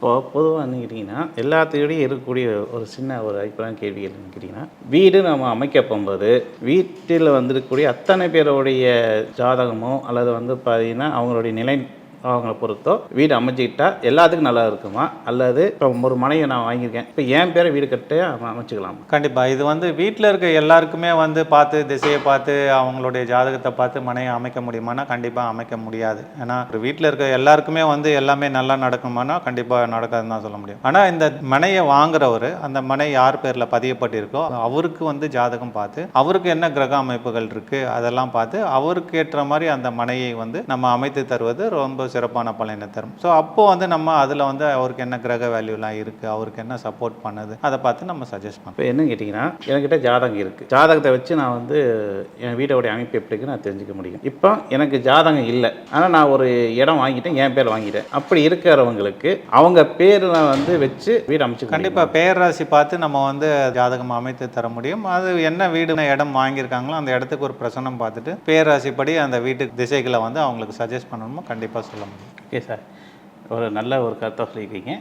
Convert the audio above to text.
இப்போ பொதுவாக வந்து கேட்டிங்கன்னா எல்லாத்தையோடையும் இருக்கக்கூடிய ஒரு சின்ன ஒரு அபிப்பிராயம் கேள்வி என்னன்னு கேட்டிங்கன்னா வீடு நம்ம அமைக்க போகும்போது வீட்டில் வந்திருக்கக்கூடிய அத்தனை பேருடைய ஜாதகமோ அல்லது வந்து பார்த்திங்கன்னா அவங்களுடைய நிலை அவங்கள பொறுத்தோ வீடு அமைச்சிக்கிட்டா எல்லாத்துக்கும் நல்லா இருக்குமா? அல்லது இப்போ ஒரு மனையை நான் வாங்கியிருக்கேன். இப்போ என் பேரை வீடு கட்ட அமைச்சிக்கலாம்? கண்டிப்பாக இது வந்து வீட்டில் இருக்க எல்லாருக்குமே வந்து பார்த்து திசையை பார்த்து அவங்களுடைய ஜாதகத்தை பார்த்து மனையை அமைக்க முடியுமானா கண்டிப்பாக அமைக்க முடியாது. ஏன்னா ஒரு வீட்டில் இருக்க எல்லாருக்குமே வந்து எல்லாமே நல்லா நடக்குமானா கண்டிப்பாக நடக்காதுன்னு தான் சொல்ல முடியும். ஆனால் இந்த மனையை வாங்குறவர் அந்த மனை யார் பேரில் பதியப்பட்டிருக்கோ அவருக்கு வந்து ஜாதகம் பார்த்து அவருக்கு என்ன கிரக அமைப்புகள் இருக்குது அதெல்லாம் பார்த்து அவருக்கு ஏற்ற மாதிரி அந்த மனையை வந்து நம்ம அமைத்து தருவது ரொம்ப சிறப்பான பலனை தரும். ஸோ அப்போ வந்து நம்ம அதில் வந்து அவருக்கு என்ன கிரக வேல்யூலாம் இருக்குது அவருக்கு என்ன சப்போர்ட் பண்ணுது அதை பார்த்து நம்ம சஜஸ்ட் பண்ணலாம். இப்போ என்னன்னு கேட்டிங்கன்னா என்கிட்ட ஜாதகம் இருக்குது ஜாதகத்தை வச்சு நான் வந்து என் வீடோடைய அமைப்பு எப்படி இருக்குன்னு நான் தெரிஞ்சுக்க முடியும். இப்போ எனக்கு ஜாதகம் இல்லை. ஆனால் நான் ஒரு இடம் வாங்கிட்டேன் என் பேர் வாங்கிட்டேன். அப்படி இருக்கிறவங்களுக்கு அவங்க பேரில் வந்து வச்சு வீடு அமைச்சு கண்டிப்பாக பேராசி பார்த்து நம்ம வந்து ஜாதகம் அமைத்து தர முடியும். அது என்ன வீடு இடம் வாங்கியிருக்காங்களோ அந்த இடத்துக்கு ஒரு பிரசனம் பார்த்துட்டு பேராசி படி அந்த வீட்டுக்கு திசைகளை வந்து அவங்களுக்கு சஜஸ்ட் பண்ணணுமோ கண்டிப்பாக சொல்ல முடியும் ஓகே சார். ஒரு நல்ல ஒரு கருத்தை சொல்லியிருக்கீங்க.